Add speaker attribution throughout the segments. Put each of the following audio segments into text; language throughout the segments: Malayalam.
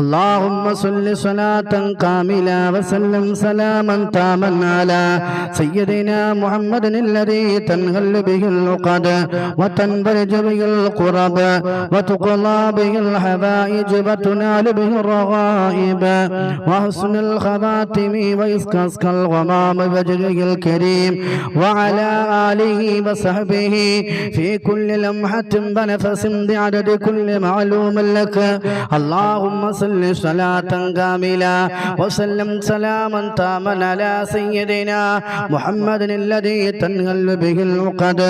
Speaker 1: اللهم صل صلاة كاملة وسلم سلاما تاما على سيدنا محمد الذي تنهل به العقد وتنبرج به القرب وتقضى به الحبائج وتنال به الرغائب وحسن الخواتم ويسكسك الغمام وجهه الكريم وعلى آله وصحبه في كل لمحة ونفس بعدد كل معلوم لك اللهم صل صلاة كاملة وسلم سلاما تاما على سيدنا محمد الذي تنهل به العقد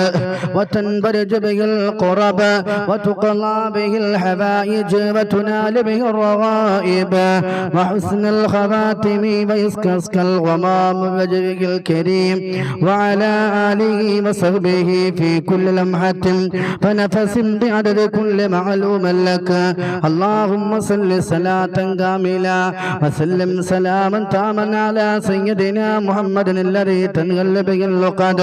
Speaker 1: وتنبرج به القرب وتقضى به الحبائج وتنال به الرغائب وحسن الخواتم ويسكسك الغمام وجهه الكريم وعلى آله وصحبه في كل لمحة فنفس بعدد كل معلوم لك. اللهم صل صلاة كاملة وسلم سلاما تاما على سيدنا محمد الذي تنغل به اللقد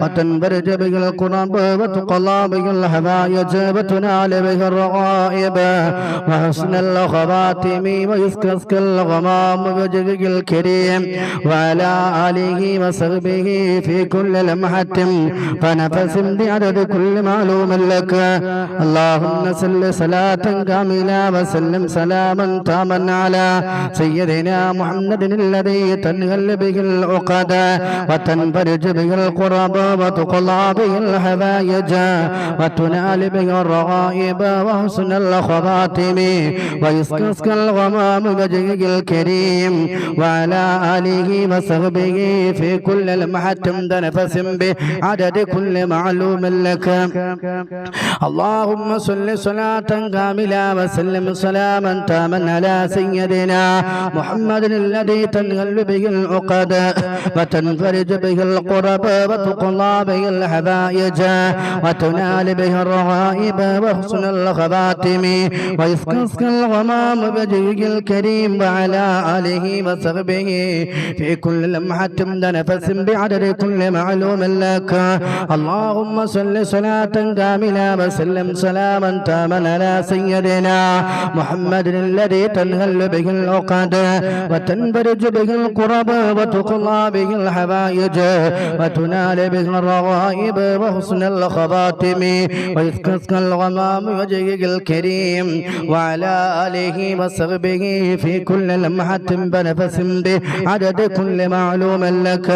Speaker 1: وتنبرج به القرب وتقضى به الحبايج وتنال به الرغائب وحسن الخواتم ويسكسك الغمام وجهه الكريم وعلى آله وصحبه في كل لمحة فنفس بعدد كل معلوم لك اللهم صل صلاة كاملة وسلم سلاما تاما على سيدنا محمد الذي تنهل به العقد وتنفرج به القرب وتقضى به الحبايج وتنال به الرغائب وحسن الخواتم ويسكسك الغمام وجهه الكريم وعلى آله وصحبه في كل لمحة نفس بعدد كل معلوم لك. اللهم صل صلاة كاملة وسلم سلاما تاما على سيدنا محمد الذي تنهل به العقد وتنفرج به القرب وتقضى به الحبائج وتنال به الرغائب وحسن الخواتم ويسكسك الغمام بوجهه الكريم وعلى آله وصحبه في كل لمحة نفس بعدد كل معلوم لك. اللهم صل صلاة كاملة وسلم سلاما تاما على سيدنا محمد الذي تنهل به العقد وتنبرج به القرب وتقضى به الحبائج وتنال به الرغائب وحسن الخواتم ويسكسك الغمام وجهه الكريم وعلى آله وصحبه في كل لمحة بنفس بعدد كل معلوم لك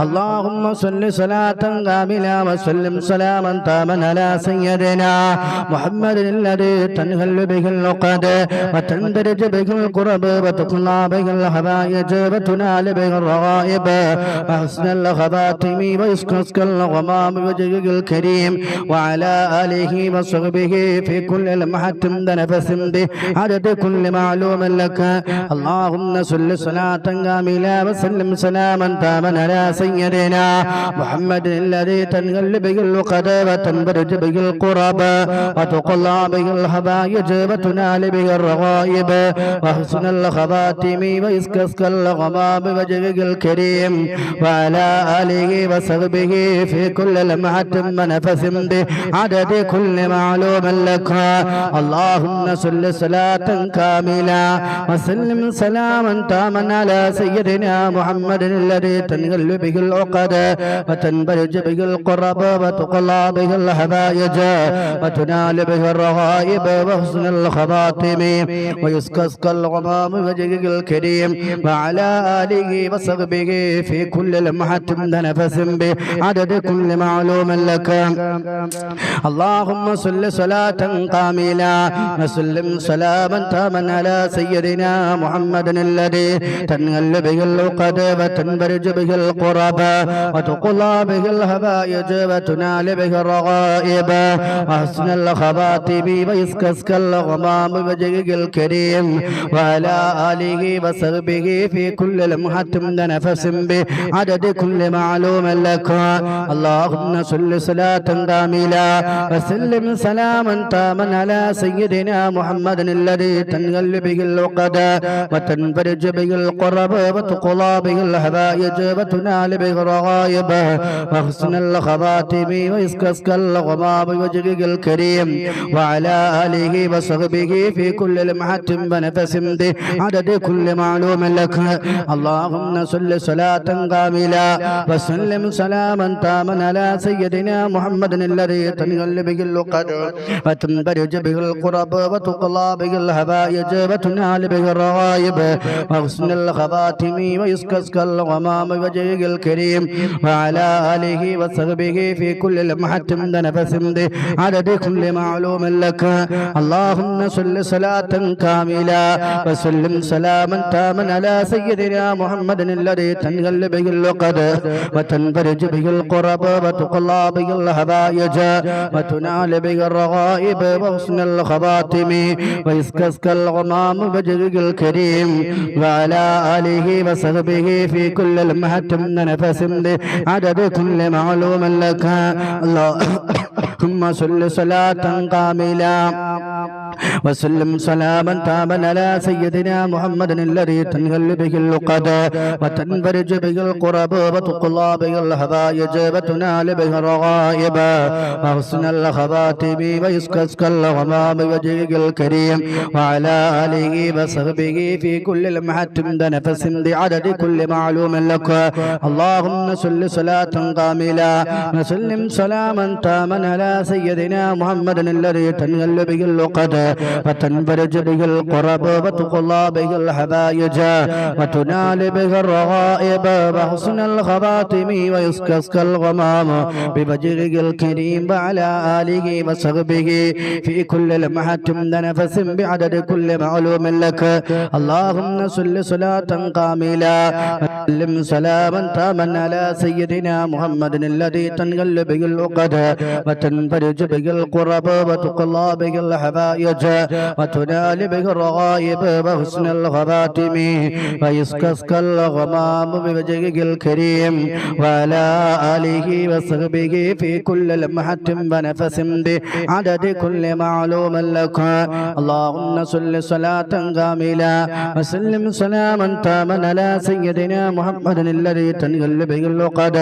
Speaker 1: اللهم صل صلاة كاملة وسلم سلاما تاما على سيدنا محمد الذي تنهل به العقد وتندرج به القرب وتقلى به الحبائج وتنال به الرغائب وحسن الخواتم ويسكسك الغمام وجهه الكريم وعلى آله وصحبه في كل لمحة نفس بعدد كل معلوم لك اللهم صل صلاة كاملة وسلم سلاما تاما على سيدنا محمد الذي تنقل به العقد وتنبرج به القرب وتقلى به الحبايج وتنال به الرغائب وحسن الخواتم ويسكسك الغمام وجهه الكريم وعلى آله وصحبه في كل لمحة ونفس بعدد كل معلوم لك اللهم صل صلاة كاملة وسلم سلاما تاما على سيدنا محمد الذي تنقل به العقد وتنبرج به القرب وتقلى به الحبائج وتنال به الرغائب وحسن الخواتم ويسكسك الغمام وجهه الكريم وعلى آله وصحبه في كل لمحة نفس بعدد كل معلوم لك اللهم صل صلاة كاملة وسلم سلاما تاما على سيدنا محمد الذي تنهل به العقد وتنبرج به القرب وتقضى به الهبائج وتنال به الرغائب وحسن الخواتم ويسكسك الغمام وجهه الكريم وعلى آله وصحبه في كل لمحة نفس بعدد كل معلوم لك اللهم صل صلاة كاملة وسلم سلاما تاما على سيدنا محمد الذي تنقل به العقد وتنفرج به القرب وتقضى به الحبائج وتنال به الرغائب وحسن الخواتم ويسكسك الغمام وجهه الكريم وعلى آله وصحبه في كل لمحة ونفس عدد كل معلوم لك اللهم صل صلاة كاملة وسلم سلاما تاما على سيدنا محمد الذي تنقل به اللقد وتنبرج به القرب وتقضى به الهبائج وتنال به الرغائب وحسن الخواتم ويسكسك الغمام وجهه الكريم وعلى آله وصحبه في كل لمحة ونفس عدد كل معلوم لك اللهم صل صلاة كاملة وسلم سلاما تاما على سيدنا محمد الذي تنقل به اللقد وتنفرج به القرب وتقلى به الهبائج وتنال به الرغائب وحسن الخواتم ويسكسك الغمام وجهه الكريم وعلى آله وصحبه في كل لمحة نفس عدد كل معلوم لك اللهم صل صلاة كاملة وسلم سلاما تاما على سيدنا محمد الذي تنهل به اللقد وتنفرج به القرب وتقضى به الهبائج وتنال به الرغائب وحسن الخواتم ويسكسك الغمام وجهه الكريم وعلى آله وصحبه في كل لمحة نفس بعدد كل معلوم لك. اللهم صل صلاة كاملة وسلم سلاما تاما على سيدنا محمد الذي تنهل به اللقد وتنفرج به القرب وتقضى به الحبائج وتنال به الرغائب وحسن الخواتم ويسكسك الغمام بوجهه الكريم وعلى آله وصحبه في كل لمحة نفس بعدد كل معلوم لك اللهم صل صلاة كاملة وسلم سلاما تاما على سيدنا محمد الذي تنقل به العقد وتنفرج به القرب وتقضى به الحبائج وتنال به الرغائب وحسن الخواتم ويسكسك الغمام بوجهه الكريم وعلى آله وصحبه في كل لمحة ونفس بعدد كل معلوم لك اللهم صل صلاة كاملة وسلم سلاما تاما على سيدنا محمد الذي تنقل به اللقد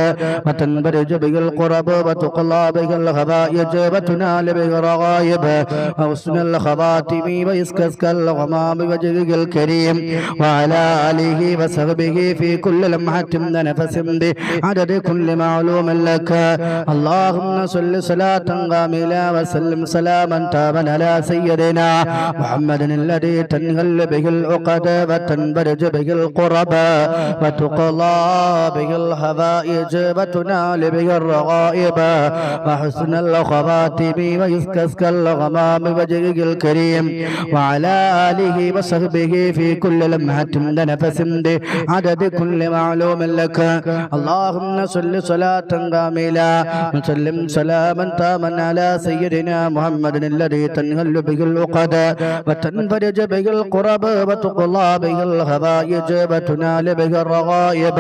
Speaker 1: وتنبرج به القرب وتقلى به الخبائج وتنال به الرغائب وحسن الخواتم ويسكسك الغمام بوجهه الكريم وعلى آله وصحبه في كل لمحة نفس بعدد كل معلوم لك. اللهم صل صلاة كاملة وسلم سلاما تاما على سيدنا محمد الذي تنهل به العقد وتنبرج به القرب وتقضى به الحبائج وتنال به الرغائب. وحسن الخواتم ويسكسك الغمام بوجهه الكريم وعلى آله وصحبه في كل لمحة نفس عدد كل معلوم لك اللهم صل صلاة كاملة وسلم سلاما تاما على سيدنا محمد الذي تنهل به العقد وتنفرج به القرب وتقضى به الخبائج وتنال به الرغائب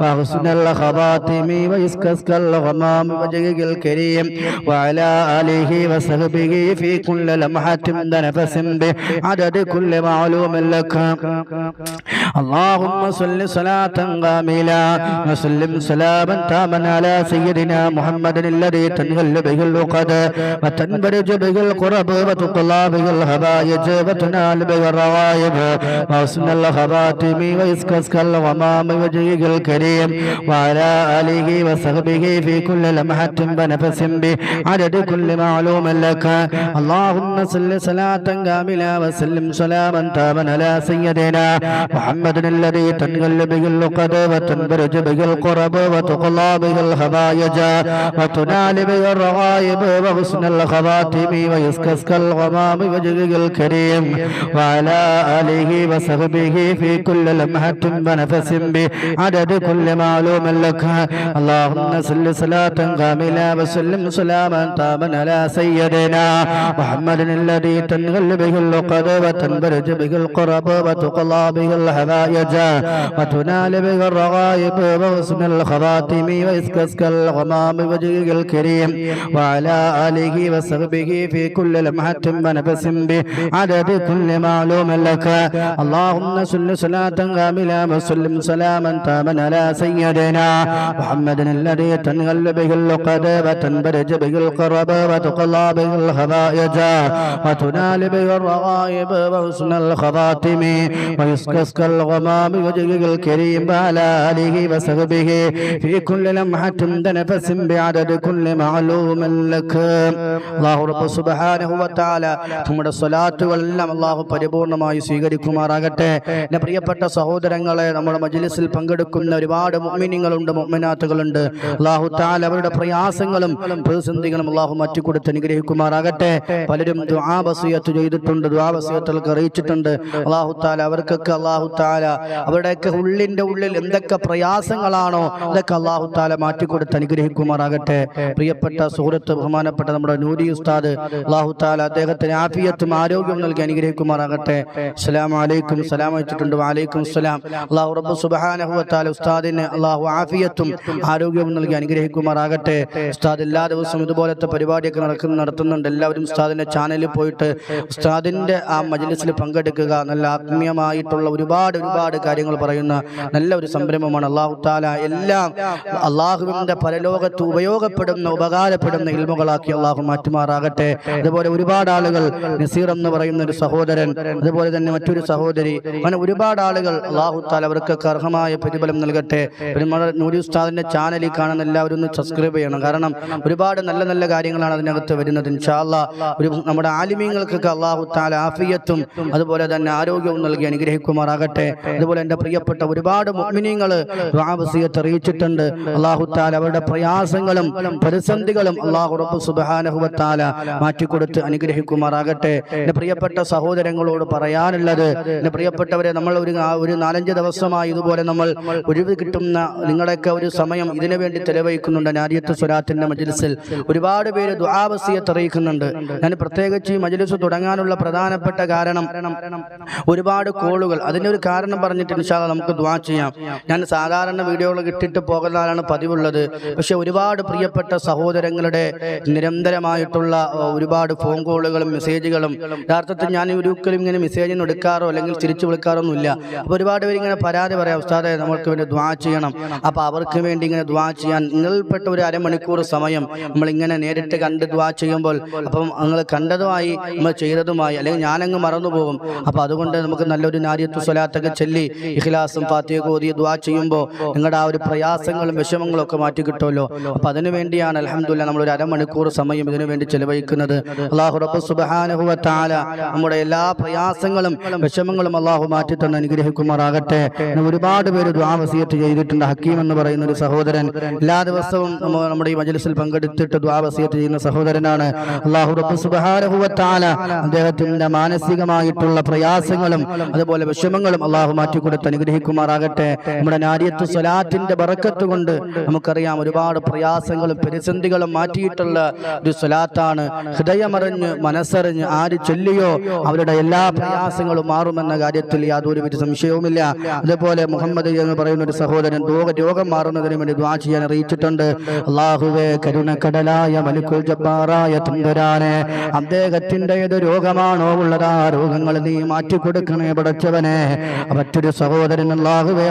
Speaker 1: وحسن الخواتم ويسكسك الغمام وجهه الكريم وعلى آله وصحبه في كل لمحة نفس بعدد كل معلوم لك اللهم صل صلاة كاملة وسلم سلاما تاما على سيدنا محمد الذي تنهل به العقد وتنبرج به القرب وتطلى به الهبايج وتنال به الروائب وحسن الخواتم ويسكسك الغمام وجهه الكريم وعلى آله وصحبه في كل لمحة ونفس بعدد كل معلوم لك اللهم صل صلاة كاملة وسلم سلاما تاما على سيدنا محمد الذي تنقل به اللقد وتنبرج به القرب وتقلى به الخبايج وتنال به الرغائب وحسن الخواتم ويسكسك الغمام وجهه الكريم وعلى آله وصحبه في كل لمحة ونفس بعدد كل معلوم لك اللهم صل صلاة كاملة وسلم سلاما تاما على سيدنا محمد الذي تنغل به اللقد وتنبرج به القرب وتقلى به الحبايج وتنال به الرغائب وحسن الخواتم ويسكسك الغمام وجهه الكريم وعلى آله وصحبه في كل لمحة ونفس بعدد كل معلوم لك. اللهم صل صلاة كاملة وسلم سلاما تاما على سيدنا محمد الذي تنغل به اللقد وتنبرج به القرب وتقلى به الخبائج وتنال به الرغائب وحسن الخواتم ويسكسك الغمام وجهه الكريم وعلى آله وصحبه في كل لمحة نفس بعدد كل معلوم لك الله رب سبحانه وتعالى നമ്മുടെ സ്വലാത്തുകളെല്ലാം അള്ളാഹു പരിപൂർണമായി സ്വീകരിക്കുമാറാകട്ടെ എൻ്റെ പ്രിയപ്പെട്ട സഹോദരങ്ങളെ നമ്മുടെ മജ്ലിസിൽ പങ്കെടുക്കുന്ന ഒരുപാട് മുഅ്മിനീങ്ങളുണ്ട് മുഅ്മിനാത്തുകളുണ്ട് അള്ളാഹു താല അവരുടെ പ്രയാസങ്ങളും പ്രതിസന്ധികളും അള്ളാഹു മാറ്റി കൊടുത്ത് അനുഗ്രഹിക്കുമാറാകട്ടെ പലരും ദുആവസിയത്ത് ചെയ്തിട്ടുണ്ട് ദുആവസിയത്തുകൾക്ക് അറിയിച്ചിട്ടുണ്ട്. അള്ളാഹു താല അവർക്കൊക്കെ അള്ളാഹു താല അവരുടെയൊക്കെ ഉള്ളിന്റെ ഉള്ളിൽ എന്തൊക്കെ പ്രയാസങ്ങളാണോ അതൊക്കെ അള്ളാഹു താല മാറ്റിക്കൊടുത്ത് അനുഗ്രഹിക്കുമാറാകട്ടെ. പ്രിയപ്പെട്ട സുഹൃത്ത് ബഹുമാനപ്പെട്ട നമ്മുടെ നൂരി ഉസ്താദ് അള്ളാഹു താല അദ്ദേഹത്തിന് ആഫിയത്തും ആരോഗ്യവും നൽകി അനുഗ്രഹിക്കുമാറാകട്ടെ. അസ്സലാമു അലൈക്കും സലാം വെച്ചിട്ടുണ്ട് വലൈക്കും സലാം. അള്ളാഹു റബ്ബ് വതആല തആല ഉസ്താദിന് അള്ളാഹു ആഫിയത്തും ആരോഗ്യവും നൽകി അനുഗ്രഹിക്കുമാറാകട്ടെ. ഉസ്താദ് എല്ലാ ദിവസവും ഇതുപോലത്തെ പരിപാടിയൊക്കെ നടക്കുന്ന നടത്തുന്നുണ്ട്. എല്ലാവരും ഉസ്താദിന്റെ ചാനലിൽ പോയിട്ട് ഉസ്താദിന്റെ ആ മജ്ലിസിൽ പങ്കെടുക്കുക നല്ല ആത്മീയമായിട്ടുള്ള ഒരുപാട് ഒരുപാട് കാര്യങ്ങൾ പറയുന്ന നല്ല ഒരു സംരംഭമാണ്. അള്ളാഹു താല എല്ലാം അള്ളാഹുവിന്റെ പരലോകത്ത് ഉപയോഗപ്പെടുന്ന ഉപകാരപ്പെടുന്ന ഇൽമുകളാക്കി അള്ളാഹു മാറ്റുമാറാകട്ടെ. അതുപോലെ ഒരുപാട് ആളുകൾ നസീർ എന്ന് പറയുന്ന ഒരു സഹോദരൻ അതുപോലെ തന്നെ മറ്റൊരു സഹോദരി അങ്ങനെ ഒരുപാട് ആളുകൾ അള്ളാഹു താല അവർക്കൊക്കെ അർഹമായ പ്രതിഫലം നൽകട്ടെ. നൂരി ഉസ്താദിന്റെ ചാനലിൽ കാണുന്ന എല്ലാവരും ഒന്ന് സബ്സ്ക്രൈബ് ചെയ്യണം. കാരണം ഒരുപാട് നല്ല നല്ല കാര്യങ്ങളാണ് അതിനകത്ത് വരുന്നത്. ഇൻഷാല്ല ഒരു നമ്മുടെ ആലിമീങ്ങൾക്കൊക്കെ അള്ളാഹു താല ആഫിയത്തും അതുപോലെ തന്നെ ആരോഗ്യവും നൽകി അനുഗ്രഹിക്കുമാറാകട്ടെ. അതുപോലെ എന്റെ പ്രിയപ്പെട്ട ഒരുപാട് മുഅ്മിനീങ്ങൾ റാബസിയത്ത് അറിയിച്ചിട്ടുണ്ട്. അള്ളാഹു താല അവരുടെ പ്രയാസങ്ങളും പ്രതിസന്ധികളും അള്ളാഹു റബ്ബ് തആല മാറ്റിക്കൊടുത്ത് അനുഗ്രഹിക്കുമാറാകട്ടെ. എന്റെ പ്രിയപ്പെട്ട സഹോദരങ്ങളോട് പറയാനുള്ളത് എന്റെ പ്രിയപ്പെട്ടവരെ നമ്മൾ ഒരു ഒരു നാലഞ്ച് ദിവസമായി ഇതുപോലെ നമ്മൾ ഒഴിവ് കിട്ടുന്ന നിങ്ങളൊക്കെ ഒരു സമയം ഇതിനു വേണ്ടി ചെലവഴിക്കുന്നുണ്ട്. നാരിയത്ത് സ്വരാത്തിന്റെ മജിൽസിൽ ഒരുപാട് പേര് ദുആവസിയത്ത് അറിയിക്കുന്നുണ്ട്. ഞാൻ പ്രത്യേകിച്ച് ഈ മജലിസ് തുടങ്ങാനുള്ള പ്രധാനപ്പെട്ട കാരണം ഒരുപാട് കോളുകൾ. അതിന്റെ ഒരു കാരണം പറഞ്ഞിട്ട് ഇൻഷാല്ല നമുക്ക് ദ്വാ ചെയ്യാം. ഞാൻ സാധാരണ വീഡിയോകൾ ഇട്ടിട്ട് പോകുന്നതാണ് പതിവുള്ളത്. പക്ഷെ ഒരുപാട് പ്രിയപ്പെട്ട സഹോദരങ്ങളുടെ നിരന്തരമായിട്ടുള്ള ഒരുപാട് ഫോൺ കോളുകളും മെസ്സേജുകളും യഥാർത്ഥത്തിൽ ഞാൻ ഒരിക്കലും ഇങ്ങനെ മെസ്സേജ് എടുക്കാറോ അല്ലെങ്കിൽ തിരിച്ചു വിളിക്കാറോ ഒന്നുമില്ല അപ്പോൾ ഒരുപാട് പേര് ഇങ്ങനെ പരാതി പറയാം ഉസ്താദെ നമുക്ക് വേണ്ടി ദ്വാ ചെയ്യണം. അപ്പോൾ അവർക്ക് വേണ്ടി ഇങ്ങനെ ദ്വാ ചെയ്യാൻ നിങ്ങൾപ്പെട്ട ഒരു അരമണിക്കൂർ സമയം നമ്മൾ ഇങ്ങനെ നേരിട്ട് കണ്ട് ദ്വാ ചെയ്യുമ്പോൾ അപ്പം നിങ്ങൾ കണ്ടതുമായി നമ്മൾ ചെയ്തതുമായി അല്ലെങ്കിൽ ഞാനങ്ങ് മറന്നുപോകും. അപ്പോൾ അതുകൊണ്ട് നമുക്ക് നല്ലൊരു നാരിയത്വ സ്വലാത്തൊക്കെ ചൊല്ലി ഇഖ്ലാസും ഫാത്തിയൊക്കെ ഓതി ദ്വാ ചെയ്യുമ്പോൾ നിങ്ങളുടെ ആ ഒരു പ്രയാസങ്ങളും വിഷമങ്ങളും ഒക്കെ മാറ്റി കിട്ടുമല്ലോ. അപ്പൊ അതിനു വേണ്ടിയാണ് അലഹമില്ല നമ്മൾ ഒരു അരമണിക്കൂർ സമയം ഇതിനു വേണ്ടി ചെലവഴിക്കുന്നത്. അള്ളാഹു റബ്ബ് നമ്മുടെ എല്ലാ പ്രയാസങ്ങളും വിഷമങ്ങളും അള്ളാഹു മാറ്റി തന്നെ അനുഗ്രഹിക്കുമാറാകട്ടെ. ഒരുപാട് പേര് ദ്വാവസീയത്ത് ചെയ്തിട്ടുണ്ട്. ഹക്കീം എന്ന് പറയുന്ന ഒരു സഹോദരൻ. എല്ലാ ദിവസവും നമ്മുടെ ഈ മജലിസിൽ പങ്കെടുത്തിട്ട് ദ്വാവസീയത്ത് ചെയ്യുന്ന സഹോദരനാണ്. അള്ളാഹു റബ്ബ് സുബ്ഹാനഹു തആല അദ്ദേഹത്തിന്റെ മാനസികമായിട്ടുള്ള പ്രയാസങ്ങളും അതുപോലെ വിഷമങ്ങളും അള്ളാഹു മാറ്റിക്കൊടുത്ത് അനുഗ്രഹിക്കുമാറാകട്ടെ. നമ്മുടെ നാരിയത്ത് സ്വലാത്തിന്റെ ബറക്കത്ത് കൊണ്ട് നമുക്കറിയാം ഒരുപാട് പ്രയാസങ്ങളും പ്രതിസന്ധികളും മാറ്റിയിട്ടുള്ള ഒരു സ്വലാത്താണ്. ഹൃദയമറിഞ്ഞ് മനസ്സറിഞ്ഞ് ആര് ചൊല്ലിയോ അവരുടെ എല്ലാ പ്രയാസങ്ങളും മാറുമെന്ന കാര്യത്തിൽ യാതൊരു സംശയവുമില്ല. അതുപോലെ മുഹമ്മദ് എന്ന് പറയുന്ന ഒരു സഹോദരൻ രോഗ മാറുന്നതിന് വേണ്ടി ദ്വാ ചെയ്യാൻ അറിയിച്ചിട്ടുണ്ട്. അള്ളാഹുവേ കരുണക്കടലായ മലിക്കുൽ ജബ്ബാറായ തുമ്പരാനെ അദ്ദേഹത്തെ ശരീരത്തിന്റെ ഏത് രോഗമാണോ ഉള്ളത് ആ രോഗങ്ങൾ നീ മാറ്റിക്കൊടുക്കണേ പടച്ചവനെ. മറ്റൊരു സഹോദരൻ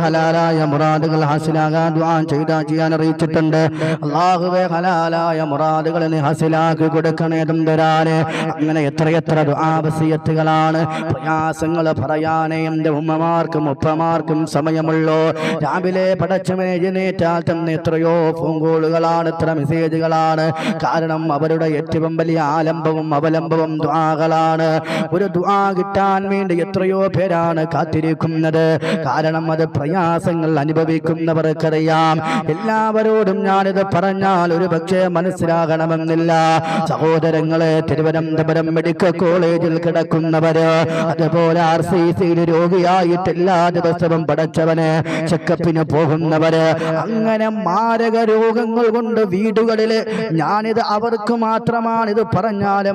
Speaker 1: ഹലാലായ മുറാദുകൾ ഹാസിലാകാൻ ദ്വാൻ ചെയ്താ ചെയ്യാൻ അറിയിച്ചിട്ടുണ്ട്. അള്ളാഹുവേ ഹലാലായ മുറാദുകൾ നീ ഹാസിലാക്കി കൊടുക്കണേ തമ്പുരാന്. അങ്ങനെ എത്രയെത്ര ദുആവസിയത്തുകളാണ് പ്രയാസങ്ങൾ പറയാനേ എന്റെ ഉമ്മമാർക്കും ഉപ്പമാർക്കും സമയമുള്ളോ. രാവിലെ പടച്ചവനെ എഴുന്നേറ്റാൽ തന്നെ എത്രയോ ഫോൺ കോളുകളാണ് എത്ര മെസ്സേജുകളാണ് കാരണം അവരുടെ ഏറ്റവും വലിയ ആലംബവും അവലംബവും ദ്വാകളാണ് ഒരു ദുആ കിട്ടാൻ വേണ്ടി എത്രയോ പേരാണ് കാത്തിരിക്കുന്നത്. കാരണം അത് പ്രയാസങ്ങൾ അനുഭവിക്കുന്നവർക്കറിയാം. എല്ലാവരോടും ഞാനിത് പറഞ്ഞാൽ ഒരു പക്ഷേ മനസ്സിലാകണമെന്നില്ല. സഹോദരങ്ങളെ തിരുവനന്തപുരം മെഡിക്കൽ കോളേജിൽ കിടക്കുന്നവര് അതുപോലെ ആർ സി സിയിൽ രോഗിയായിട്ട് എല്ലാ ദിവസവും പടച്ചവന് ചെക്കപ്പിന് പോകുന്നവര് അങ്ങനെ മാരക രോഗങ്ങൾ കൊണ്ട് വീടുകളിൽ ഞാനിത് അവർക്ക് മാത്രമാണ് ഇത് പറഞ്ഞാൽ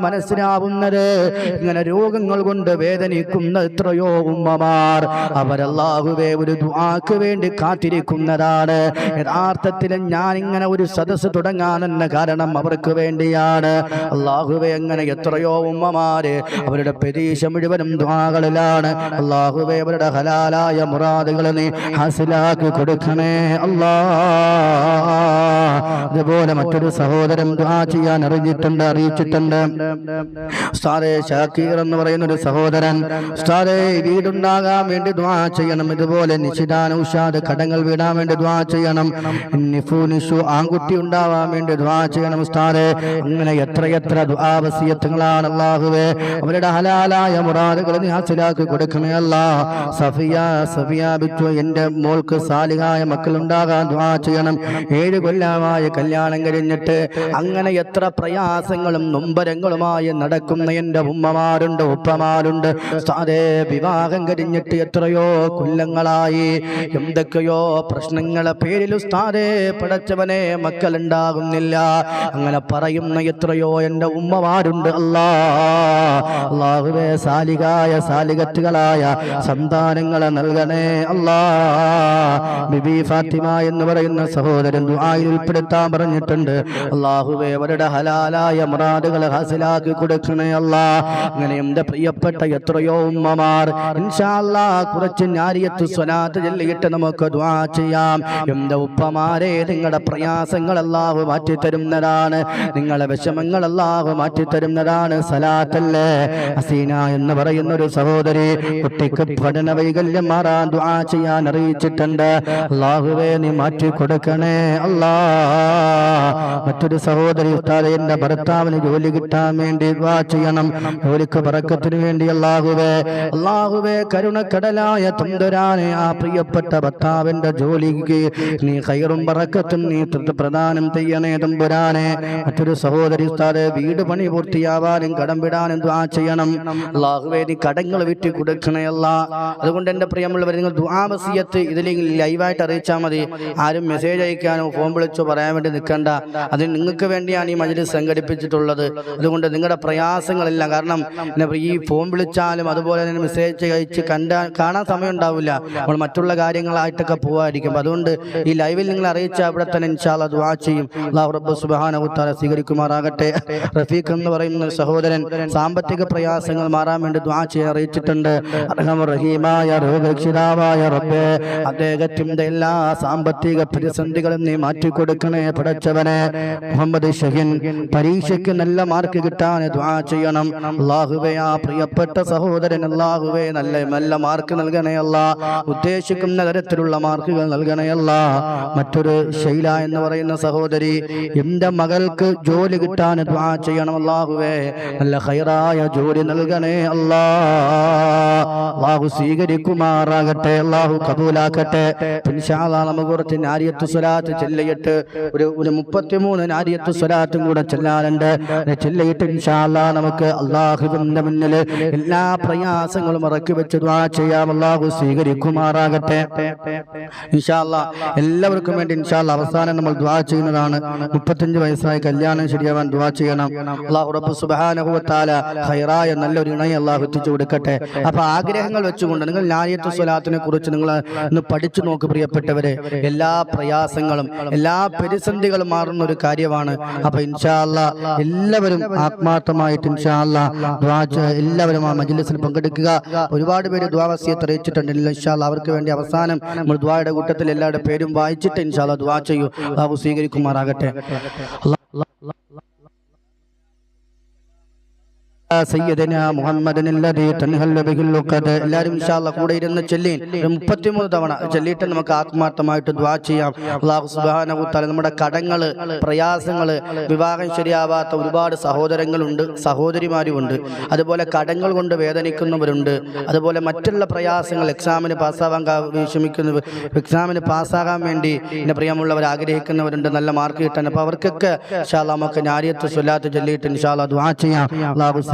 Speaker 1: മനസ്സിലാവുന്നത് ഇങ്ങനെ രോഗങ്ങൾ കൊണ്ട് വേദനിക്കുന്ന എത്രയോ ഉമ്മമാർ അവരല്ലാഹുവേ ഒരു ദുആക്ക് വേണ്ടി കാത്തിരിക്കുന്നതാണ്. യഥാർത്ഥത്തിൽ ഞാൻ ഇങ്ങനെ ഒരു സദസ്സ് തുടങ്ങാനെന്ന കാരണം അവർക്ക് വേണ്ടിയാണ്. അള്ളാഹുവെ അങ്ങനെ എത്രയോ ഉമ്മമാര് അവരുടെ പ്രതീക്ഷ മുഴുവനും ദ്വാകളിലാണ് അള്ളാഹുവെ അവരുടെ ഹലാലായ മുറാദുകളെ നീ ഹാസിലാക്കി കൊടുക്കണേ. അല്ലാ അതുപോലെ മറ്റൊരു സഹോദരൻ ദുആ ചെയ്യാൻ അറിഞ്ഞിട്ടുണ്ട് അറിയിച്ചിട്ടുണ്ട്. ഷാക്കീർ എന്ന് പറയുന്ന ഒരു സഹോദരൻ വീടുണ്ടാകാൻ വേണ്ടി ദ്വാ ചെയ്യണം ഇതുപോലെ നിശിതാനുഷാദ് കടങ്ങൾ വീടാൻ വേണ്ടി ദ്വാ ചെയ്യണം. നിഫു നിഷു ആൺകുട്ടി ഉണ്ടാവാൻ വേണ്ടി ദ്വാ ചെയ്യണം ഉസ്താദേ. അങ്ങനെ എത്രയെത്ര ദുആവസിയത്തുകളാണ് അള്ളാഹുവേ അവരുടെ ഹലാലായ മുറാദുകൾ നീ ഹാസിലാക്കി കൊടുക്കണേ അല്ലാ. സഫിയ സഫിയ ബിച്ചു എന്റെ മോൾക്ക് സാലിഹായ മക്കൾ ഉണ്ടാകാൻ ദുആ ചെയ്യണം. ഏഴ് കൊല്ലമായ കല്യാണം കഴിഞ്ഞിട്ട് അങ്ങനെ എത്ര പ്രയാസങ്ങളും നൊമ്പരങ്ങളുമായി നടക്കുന്ന എന്റെ ഉമ്മമാരുണ്ട് ഉപ്പമാരുണ്ട്. സാധേ വിവാഹം കഴിഞ്ഞിട്ട് എത്രയോ കൊല്ലങ്ങളായി. എന്തൊക്കെയോ പ്രശ്നങ്ങളെ പേരിൽ ഉസ്താദേ പടച്ചവനെ മക്കളുണ്ടാകുന്നില്ല. അങ്ങനെ പറയുന്ന എത്രയോ എന്റെ ഉമ്മമാരുണ്ട്. അല്ലാ അള്ളാഹുവേ സാലികായ സാലികത്തുകളായ സന്താനങ്ങളെ നൽകണേ. അല്ലാ ബിബി ഫാത്തിമ എന്ന് പറയുന്ന സഹോദരൻ ദുആയിൽ ഉൾപ്പെടുത്താൻ പറഞ്ഞിട്ടുണ്ട്. അള്ളാഹുവേ അവരുടെ ഹലാലായ മുറാദുകൾ ഹാസിലാക്കി കൊടുക്കണേ അല്ല അങ്ങനെ എന്റെ പ്രിയപ്പെട്ട എത്രയോ ഉമ്മമാർ കുറച്ച് ഞാരിയത്ത് സ്വലാത്ത് ചൊല്ലിയിട്ട് നമുക്ക് ദുആ ചെയ്യാം. എന്റെ ഉപ്പമാരെ നിങ്ങളുടെ പ്രയാസങ്ങൾ അല്ലാഹു മാറ്റി തരുന്നതാണ് നിങ്ങളുടെ വിഷമങ്ങൾ അല്ലാഹു മാറ്റി തരുന്നതാണ് സലാത്തല്ലേ? അസീന എന്ന് പറയുന്ന ഒരു സഹോദരി കുട്ടിക്ക് പഠന വൈകല്യം മാറാൻ ദ്വാ ചെയ്യാൻ അറിയിച്ചിട്ടുണ്ട്. അള്ളാഹുവേ നീ മാറ്റി കൊടുക്കണേ അല്ലാ മറ്റൊരു സഹോദരി ഉസ്താദ് എന്റെ ഭർത്താവിന് ജോലി കിട്ടാൻ വേണ്ടി ദുആ ചെയ്യണം. ജോലിക്ക് പറക്കത്തിന് വേണ്ടി അള്ളാഹുവേ അള്ളാഹുവേ കരുണക്കടലായ തുന്തരാനെ ആ പ്രിയപ്പെട്ട ഭർത്താവിന്റെ ജോലിക്ക് നീ കയറും പറക്കത്തും നീ പ്രദാനം ചെയ്യണേ തമ്പുരാനെ മറ്റൊരു സഹോദരി ഉസ്താദ് വീട് പണി പൂർത്തിയാവാനും കടം വിടാനും ദ്വാ ചെയ്യണം. അള്ളാഹുവേ നീ കടങ്ങൾ വിറ്റ് കൊടുക്കണേ അല്ല. അതുകൊണ്ട് എന്റെ പ്രിയമുള്ളവർ നിങ്ങൾ ദ്വാമസിയത്ത് ഇതിലെങ്കിൽ ലൈവായിട്ട് അറിയിച്ചാൽ മതി. ആരും മെസ്സേജ് അയക്കാനോ ഫോൺ വിളിച്ചോ പറയാൻ വേണ്ടി നിൽക്കണ്ട. അതിന് നിങ്ങൾക്ക് വേണ്ടിയാണ് ഈ മജ്ലിസ് സംഘടിപ്പിച്ചിട്ടുള്ളത്. അതുകൊണ്ട് നിങ്ങളുടെ പ്രയാസങ്ങളെല്ലാം കാരണം ഈ ഫോൺ വിളിച്ചാലും അതുപോലെ തന്നെ മെസ്സേജ് അയച്ച് കണ്ടാ കാണാൻ സമയം ഉണ്ടാവില്ല നമ്മൾ മറ്റുള്ള കാര്യങ്ങളായിട്ടൊക്കെ പോകാതിരിക്കും അതുകൊണ്ട് ഈ ലൈവിൽ നിങ്ങൾ അറിയിച്ച അവിടെ തന്നെ ഇൻഷാല്ല ദുആ ചെയ്യും. അള്ളാഹു റബ്ബ് സുബ്ഹാനഹു തആല സ്വീകരിക്കുമാറാകട്ടെ. റഫീഖ് എന്ന് പറയുന്ന സഹോദരൻ സാമ്പത്തിക പ്രയാസങ്ങൾ മാറാൻ വേണ്ടി ദുആ ചെയ്യാൻ അറിയിച്ചിട്ടുണ്ട്. റഹീമായ റബ്ബേ അദ്ദേഹത്തിന്റെ എല്ലാ സാമ്പത്തിക പ്രതിസന്ധികളും നീ മാറ്റിക്കൊടുക്കണേ. പടച്ചവനെ മുഹമ്മദ് ഷഹിൻ പരീക്ഷയ്ക്ക് നല്ല മാർക്ക് കിട്ടാൻ ചെയ്യണം. അള്ളാഹുവേ ആ പ്രിയപ്പെട്ട സഹോദരൻ അള്ളാഹുവേ നല്ല നല്ല മാർക്ക് നൽകണയല്ല ഉദ്ദേശിക്കുന്ന തരത്തിലുള്ള മാർക്കുകൾ നൽകണയല്ല മറ്റൊരു ശൈല എന്ന് പറയുന്ന സഹോദരി എന്റെ മകൾക്ക് ജോലി കിട്ടാൻ ദുആ ചെയ്യണം അള്ളാഹുവേ നല്ല ഹൈറായ ജോലി നൽകണേ അല്ലാ. അള്ളാഹു സ്വീകരിക്കുമാറാകട്ടെ അള്ളാഹു കബൂലാക്കട്ടെ. അല്ലാഹ് നമുക്ക് കുറച്ച് നാരിയത്ത് സ്വലാത്ത് ചെല്ലയിട്ട് ഒരു ഒരു മുപ്പത്തിമൂന്ന് നാരിയത്ത് സ്വലാത്തും കൂടെ ചെല്ലാനുണ്ട് ചെല്ലിയിട്ട് ഇൻഷാല്ല നമുക്ക് അള്ളാഹുബിന്റെ മുന്നിൽ എല്ലാ പ്രയാസങ്ങളും ഇറക്കി വെച്ച് ചെയ്യാം. അള്ളാഹു സ്വീകരിക്കുമാറാകട്ടെ. ഇൻഷാ അല്ലാഹ് എല്ലാവർക്കും വേണ്ടി ഇൻഷാല്ല അവസാനം നമ്മൾ ദ്വാ ചെയ്യുന്നതാണ്. മുപ്പത്തഞ്ച് വയസ്സായി കല്യാണം ശരിയാവാൻ ദ്വാ ചെയ്യണം. അള്ളാഹു റബ്ബ് സുബ്ഹാനഹു ഹൈറായ നല്ലൊരു ഇണയെ അള്ളാഹു എത്തിച്ചു കൊടുക്കട്ടെ. അപ്പൊ ആഗ്രഹങ്ങൾ വെച്ചുകൊണ്ട് നിങ്ങൾ നാരിയത്ത് സ്വലാത്തിനെ കുറിച്ച് നിങ്ങൾ ഒന്ന് പഠിച്ചു നോക്ക് പ്രിയപ്പെട്ടവരെ. എല്ലാ പ്രയാസങ്ങളും എല്ലാ പ്രതിസന്ധികളും മാറുന്ന ഒരു കാര്യമാണ്. അപ്പൊ ഇൻഷാല്ല എല്ലാവരും ആത്മാർത്ഥമായിട്ട് ഇൻഷാല്ല എല്ലാവരും ആ മജ്ലിസിൽ പങ്കെടുക്കുക. ഒരുപാട് പേര് ദ്വാവസ്യത്ത് അറിയിച്ചിട്ടുണ്ട് ഇൻഷാല്ല അവർക്ക് വേണ്ടി അവസാനം നമ്മൾ ദ്വായുടെ കൂട്ടത്തിൽ എല്ലാവരുടെ പേരും വായിച്ചിട്ട് ഇൻഷാല്ല ദ്വാ ചെയ്യൂ. അള്ളാഹു സ്വീകരിക്കുമാറാകട്ടെ. അല്ലാ- സയ്യിദന മുഹമ്മദിൻ എല്ലാവരും ഇൻഷാല്ല കൂടെ ഇരുന്ന് ചെല്ലീൻ ഒരു 33 തവണ ചെല്ലിയിട്ട് നമുക്ക് ആത്മാർത്ഥമായിട്ട് ദുആ ചെയ്യാം. അല്ലാഹു സുബ്ഹാനഹു തആല നമ്മുടെ കടങ്ങൾ പ്രയാസങ്ങൾ വിവാഹം ശരിയാവാത്ത ഒരുപാട് സഹോദരങ്ങളുണ്ട് സഹോദരിമാരുമുണ്ട്. അതുപോലെ കടങ്ങൾ കൊണ്ട് വേദനിക്കുന്നവരുണ്ട്. അതുപോലെ മറ്റുള്ള പ്രയാസങ്ങൾ എക്സാമിന് പാസ്സാവാൻ വിഷമിക്കുന്നവർ എക്സാമിന് പാസ്സാകാൻ വേണ്ടി എന്റെ പ്രിയമുള്ളവർ ആഗ്രഹിക്കുന്നവരുണ്ട് നല്ല മാർക്ക് കിട്ടാൻ. അപ്പോൾ അവർക്കൊക്കെ ഇൻഷാല്ല നമുക്ക് നാരിയത്ത് സ്വലാത്ത് ചൊല്ലിയിട്ട് ഇൻഷാല്ല ദ്വാ ചെയ്യാം. അള്ളാഹു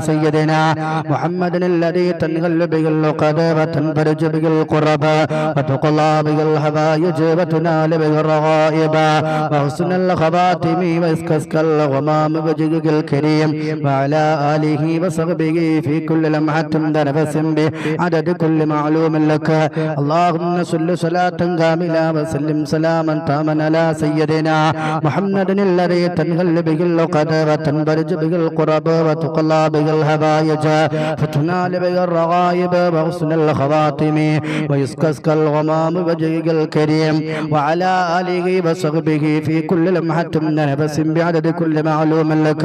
Speaker 1: سيدنا محمد الذي تنهل به اللقد وتنفرج به القرب وتقلى به الهوايج وتنال به الرغائب. وحسن الخواتم ويسكسك الغمام وجهك الكريم. وعلى آله وصحبه في كل لمحة بنفس بعدد كل معلوم لك. اللهم صل صلاة كاملة وسلم سلاما تاما على سيدنا محمد الذي تنهل به اللقد وتنبرج به القرب وتقلى به الهوايج فتنال به الرغائب وحسن الخواتم ويسكسك الغمام وجهك الكريم وعلى آله وصحبه في كل لمحة نفس بعدد كل معلوم لك.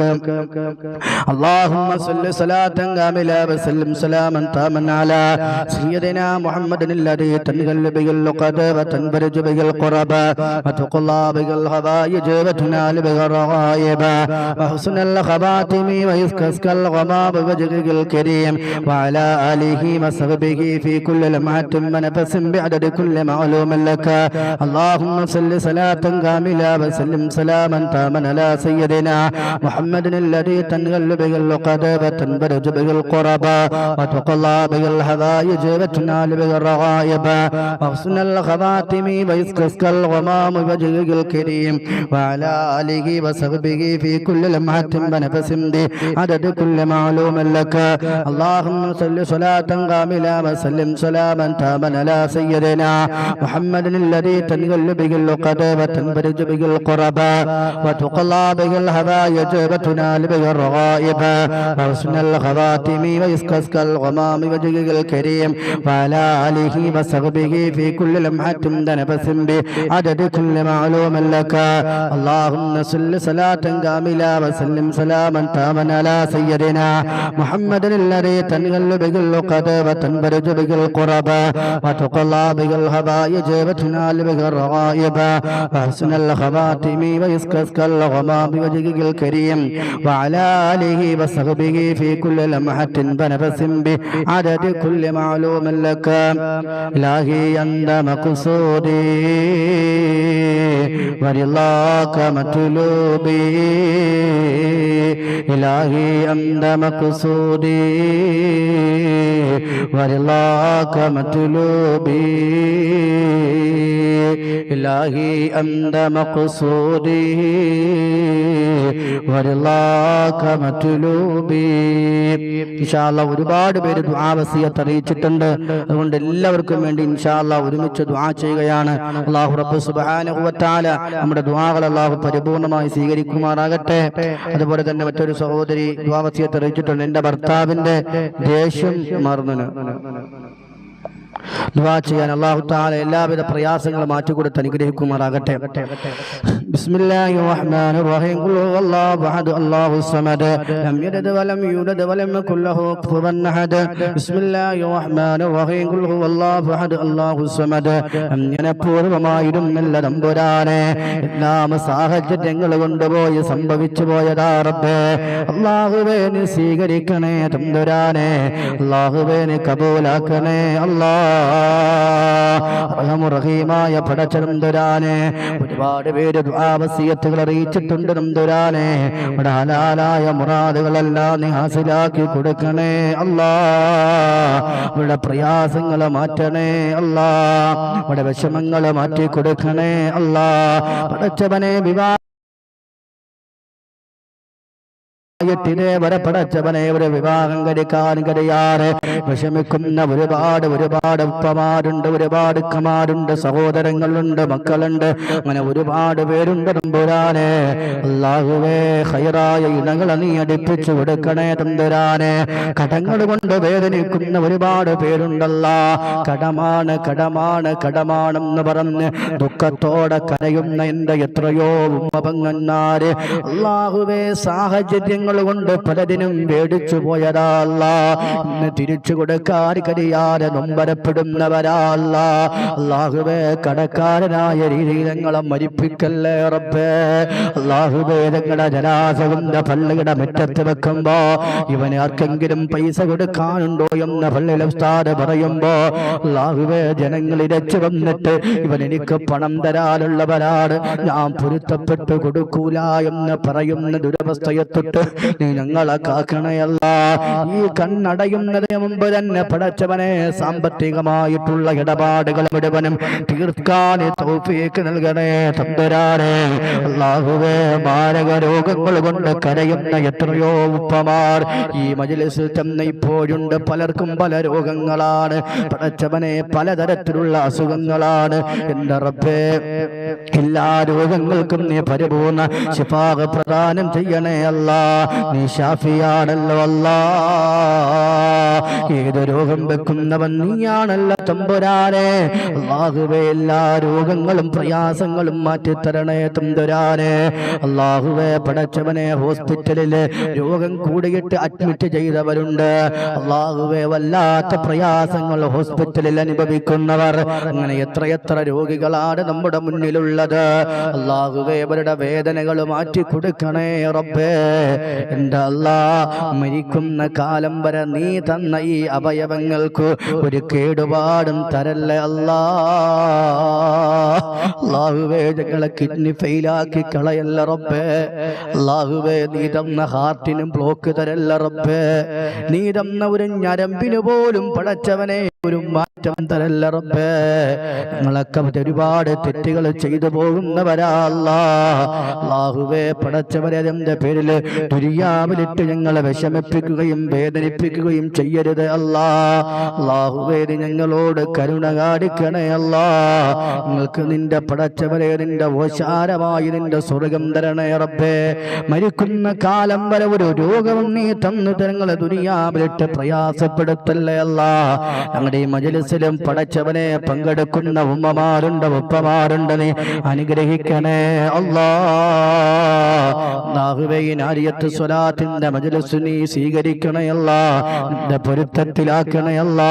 Speaker 1: اللهم صل صلاة كاملة وسلم سلاما تاما على سيدنا محمد الذي تنهل به اللقد وتنبرج به القرب وتقلى به الهوايج وتنال به الرغائب وحسن الخواتم ويسكسك الغمام وجهك الكريم وعلى آله وصحبه في كل لمحة ونفس بعدد كل معلوم لك اللهم صل صلاة كاملة وسلم سلاما تاما على سيدنا محمد الذي تنغل به اللقد وتنبرج به القرب وتقلى به الهوايج وتنال به الرغائب وحسن الخواتم ويسكسك الغمام وجهك الكريم وعلى آله وصحبه في كل لمحة ونفس عدد كل معلوم لك اللهم صل صلاة كاملة وسلم سلاما تاما على سيدنا محمد الذي تنغل به اللقد وتنبرج به القرب وتقلى به الهوايج وتنال به الرغائب وحسن الخواتم ويسكسك الغمام وجهك الكريم وعلى آله وصحبه في كل لمحة نفس بعدد كل معلوم لك اللهم صل صلاة كاملة وسلم سلاما تاما على سيدنا محمد الذي تنغل به اللقد وتنبرج به القرب وتقلى به الهبائج وتنال به الرغائب وحسن الخواتم ويسكسك الغمام بوجهك الكريم وعلى آله وصحبه في كل لمحة بنفس بعدد كل معلوم لك إلهي عند مقصودي ورضاك مطلوبي إلهي عند مقصودي ورضاك مطلوبي إلهي عند مقصودي ورضاك مطلوبي ഇൻഷാല്ല ഒരുപാട് പേര് ദുആവസിയത്ത് അറിയിച്ചിട്ടുണ്ട് അതുകൊണ്ട് എല്ലാവർക്കും വേണ്ടി ഇൻഷാല്ല ഒരുമിച്ച് ദുആ ചെയ്യുകയാണ് അള്ളാഹു റബ്ബ് സുബ്ഹാനഹു വ തആല നമ്മുടെ ദുആകൾ അള്ളാഹു പരിപൂർണമായി സ്വീകരിക്കുമാറാകട്ടെ അതുപോലെ തന്നെ മറ്റൊരു സഹോദരി ദുആവസിയത്ത് അറിയിച്ചിട്ടുണ്ട് എന്റെ ഭർത്താവിന്റെ ദേഷ്യം മറന്നു. ദുആ ചെയ്യാൻ അള്ളാഹു താല എല്ലാവിധ പ്രയാസങ്ങളും മാറ്റിക്കൊടുത്ത് അനുഗ്രഹിക്കുമാറാകട്ടെ. ബിസ്മില്ലാഹിർ റഹ്മാനിർ റഹീം ഖുൽ ഹുവല്ലാഹു അഹദ് അല്ലാഹു സമദ്. ലം യലിദ് വലം യൂലദ് വലം യകുൽ ലഹു കുഫുവൻ അഹദ്. ബിസ്മില്ലാഹിർ റഹ്മാനിർ റഹീം ഖുൽ ഹുവല്ലാഹു അഹദ് അല്ലാഹു സമദ്. അങ്ങനെ പൂർവമായിരുന്നില്ല തമ്പുരാനെ. എല്ലാം സാഹചര്യങ്ങൾ കൊണ്ടുപോയി സംഭവിച്ചു പോയതാ റബ്ബേ. അള്ളാഹുവേ നീ സ്വീകരിക്കണേ തമ്പുരാനെ. അള്ളാഹുവേ നീ കബൂലാക്കണേ അല്ലാ റഹമുറഹീമായ പടച്ചതമ്പുരാനെ ഒരുപാട് പേര് ദുആ വസീയത്തുകൾ അറിയിച്ചിട്ടുണ്ട് നമ്പുരാനെ ഇവിടെ ഹലാലായ മുറാദുകളെല്ലാം നീ ഹാസിലാക്കി കൊടുക്കണേ അല്ലാ. ഇവിടെ പ്രയാസങ്ങൾ മാറ്റണേ അല്ലാ. ഇവിടെ വിഷമങ്ങൾ മാറ്റി കൊടുക്കണേ അല്ലാ. പടച്ചവനെ വിവാഹ ിനെ വരെ ഒരു വിവാഹം കഴിക്കാൻ കഴിയാറ്. വിഷമിക്കുന്ന ഒരുപാട് ഒരുപാട് ഉപ്പമാരുണ്ട് ഒരുപാട് ഉക്കമാരുണ്ട് സഹോദരങ്ങളുണ്ട് മക്കളുണ്ട്. അങ്ങനെ ഒരുപാട് പേരുണ്ട് തമ്പുരാനെ. അള്ളാഹുവേ ഹൈറായ ഇനങ്ങളെ നീ അടിപ്പിച്ചു കൊടുക്കണേ തമ്പുരാനെ. കടങ്ങൾ കൊണ്ട് വേദനിക്കുന്ന ഒരുപാട് പേരുണ്ടല്ല. കടമാണ് കടമാണ് കടമാണെന്ന് പറഞ്ഞ് ദുഃഖത്തോടെ കരയുന്ന എന്റെ എത്രയോ ഉമ്മപങ്ങന്മാര് അല്ലാഹുവേ സാഹചര്യങ്ങൾ കൊണ്ട് പലതിനും പേടിച്ചു പോയതല്ല. ഇന്ന് തിരിച്ചു കൊടുക്കാൻ കഴിയാതെ നൊമ്പരപ്പെടുന്നവരല്ല. അള്ളാഹുവേ കടക്കാരനായ രീതിയിൽ ഞങ്ങളെ മരിപ്പിക്കല്ലേ റബ്ബേ. അള്ളാഹുവേ ഞങ്ങളുടെ ജനാസകുന്ന പള്ളിയുടെ മുറ്റത്ത് വെക്കുമ്പോ ഇവന് ആർക്കെങ്കിലും പൈസ കൊടുക്കാനുണ്ടോ എന്ന പള്ളിയിലെ ഉസ്താദ് പറയുമ്പോ അള്ളാഹുവേ ജനങ്ങൾ ഇരച്ചു വന്നിട്ട് ഇവൻ എനിക്ക് പണം തരാനുള്ളവരാണ്. ഞാൻ പൊരുത്തപ്പെട്ട് കൊടുക്കൂല എന്ന് പറയുന്ന ദുരവസ്ഥയെ തൊട്ട് ഞങ്ങളെ കാക്കണയല്ല. ഈ കണ്ണടയുന്നതിന് മുമ്പ് തന്നെ പടച്ചവനെ സാമ്പത്തികമായിട്ടുള്ള ഇടപാടുകൾ മുഴുവനും തീർക്കാൻ തൗഫീക്ക് നൽകണേ തമ്പുരാനെ. അള്ളാഹുവേ മാരക രോഗങ്ങൾ കൊണ്ട് കരയുന്ന എത്രയോ ഉപ്പമാർ ഈ മജിലിസിൽ ചെന്ന് ഇപ്പോഴുണ്ട്. പലർക്കും പല രോഗങ്ങളാണ്. പടച്ചവനെ പലതരത്തിലുള്ള അസുഖങ്ങളാണ്. എന്റെ റബ്ബേ എല്ലാ രോഗങ്ങൾക്കും നീ പരിപൂർണ ശിഫാഹ് പ്രദാനം ചെയ്യണേ അല്ല. നീ ഷാഫിയാണല്ലോ അല്ല. ഏത് രോഗം വെക്കുന്നവൻ നീയാണല്ലോ തമ്പുരാനെ. അള്ളാഹുവെ എല്ലാ രോഗങ്ങളും പ്രയാസങ്ങളും മാറ്റിത്തരണേ തമ്പുരാനെ. അള്ളാഹുവെ പടച്ചവനെ ഹോസ്പിറ്റലിൽ രോഗം കൂടിയിട്ട് അഡ്മിറ്റ് ചെയ്തവരുണ്ട്. അള്ളാഹുവെ വല്ലാത്ത പ്രയാസങ്ങൾ ഹോസ്പിറ്റലിൽ അനുഭവിക്കുന്നവർ. അങ്ങനെ എത്രയെത്ര രോഗികളാണ് നമ്മുടെ മുന്നിലുള്ളത്. അള്ളാഹുവെ അവരുടെ വേദനകൾ മാറ്റി കൊടുക്കണേ റബ്ബേ. എന്റെ അല്ലാ മരിക്കുന്ന കാലം വരെ നീ തന്ന ഈ അവയവങ്ങൾക്ക് ഒരു കേടുപാടും തരല്ലേ അല്ലാ. അള്ളാഹുവേ ഞങ്ങളെ കിഡ്നി ഫെയിലാക്കി കളയല്ല റബ്ബേ. അള്ളാഹുവേ നീ തന്ന ഹാർട്ടിനും ബ്ലോക്ക് തരല്ല റബ്ബേ. നീ തന്ന ഒരു ഞരമ്പിന് പോലും പടച്ചവനെ ഒരു മാറ്റം തരല്ല റബ്ബേ. ഞങ്ങളൊക്കെ ഒരുപാട് തെറ്റുകൾ ചെയ്തു പോകുന്നവരാ അല്ലാ. പടച്ചവരെ എന്റെ പേരിൽ ദുരിയാവിലിട്ട് ഞങ്ങളെ വിഷമിപ്പിക്കുകയും വേദനിപ്പിക്കുകയും ചെയ്യരുത് അല്ലാ. അള്ളാഹുവേര് ഞങ്ങളോട് കരുണ കാണിക്കണേ അല്ലാ. നിങ്ങൾക്ക് നിന്റെ പടച്ചവരെ നിന്റെ ഓശാരമായി നിന്റെ സ്വർഗം തരണേ റബ്ബേ. മരിക്കുന്ന കാലം വരെ ഒരു രോഗവും നീ തന്നു തരങ്ങളെ ദുനിയാവിലിട്ട് പ്രയാസപ്പെടുത്തല്ലേ അല്ല. ഞങ്ങളുടെ ഈ മജലിസിലും പടച്ചവനെ പങ്കെടുക്കുന്ന ഉമ്മമാരുണ്ട് ഉപ്പമാരുണ്ട് നീ അനുഗ്രഹിക്കണേ അല്ലാഹുവേ നാഹുവൈനാരിയത്ത് സ്വലാത്തിന്റെ മജലിസ് നീ സ്വീകരിക്കണേ അല്ല നിന്റെ പൊരുത്തത്തിലാക്കണേ അല്ല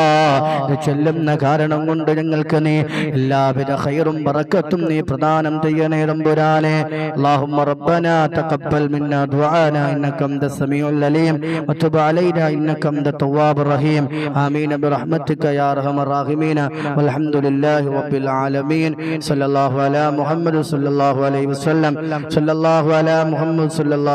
Speaker 1: ഇത് ചെല്ലുന്ന കാരണം കൊണ്ട് ഞങ്ങൾക്ക് നീ എല്ലാവിധ ഹൈറും ബറക്കത്തും നീ പ്രദാനം ചെയ്യണേ തമ്പുരാനെ اللهم ربنا تقبل منا دعانا انك انت السميع العليم وتب علينا انك انت التواب الرحيم امين برحمتك يا ارحم الراحمين والحمد لله رب العالمين صلى الله على محمد صلى الله عليه وسلم صلى الله على محمد صلى الله